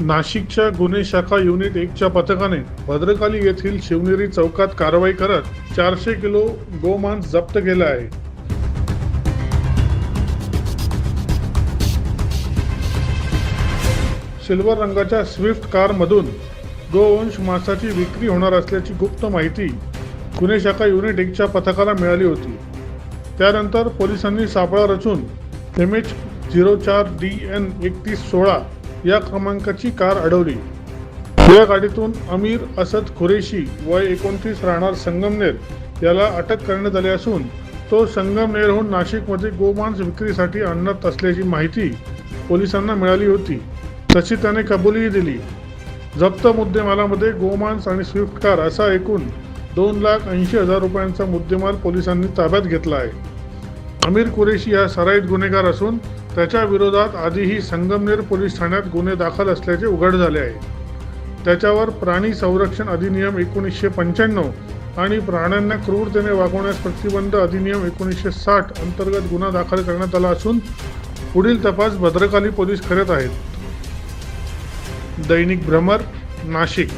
नाशिकच्या गुन्हे शाखा युनिट एकच्या पथकाने भद्रकाली येथील शिवनेरी चौकात कारवाई करत चारशे किलो गोमांस जप्त केलं आहे. सिल्वर रंगाच्या स्विफ्ट कारमधून गोवंश मांसाची विक्री होणार असल्याची गुप्त माहिती गुन्हे शाखा युनिट एकच्या पथकाला मिळाली होती. त्यानंतर पोलिसांनी सापळा रचून एम एच झिरो चार डी एन एकतीस सोळा या क्रमांकाची कार अडवली. या गाडीतून अमीर असद खुरेशी वय एकोणतीस राहणार संगमनेर याला अटक करण्यात आली असून तो संगमनेरहून नाशिकमध्ये गोमांस विक्रीसाठी आणत असल्याची माहिती पोलिसांना मिळाली होती. तशी त्याने कबुलीही दिली. जप्त मुद्देमालामध्ये गोमांस आणि स्विफ्ट कार असा एकूण दोन लाख ऐंशी हजार रुपयांचा मुद्देमाल पोलिसांनी ताब्यात घेतला आहे. अमीर कुरेशी हा सराईत गुन्हेगार असून त्याच्या विरोधात आधीही संगमनेर पोलीस ठाण्यात गुन्हे दाखल असल्याचे उघड झाले आहे. त्याच्यावर प्राणी संरक्षण अधिनियम एकोणीसशे पंच्याण्णव आणि प्राण्यांना क्रूरतेने वागवण्यास प्रतिबंध अधिनियम एकोणीसशे साठ अंतर्गत गुन्हा दाखल करण्यात आला असून पुढील तपास भद्रकाली पोलीस करत आहेत. दैनिक भ्रमर नाशिक.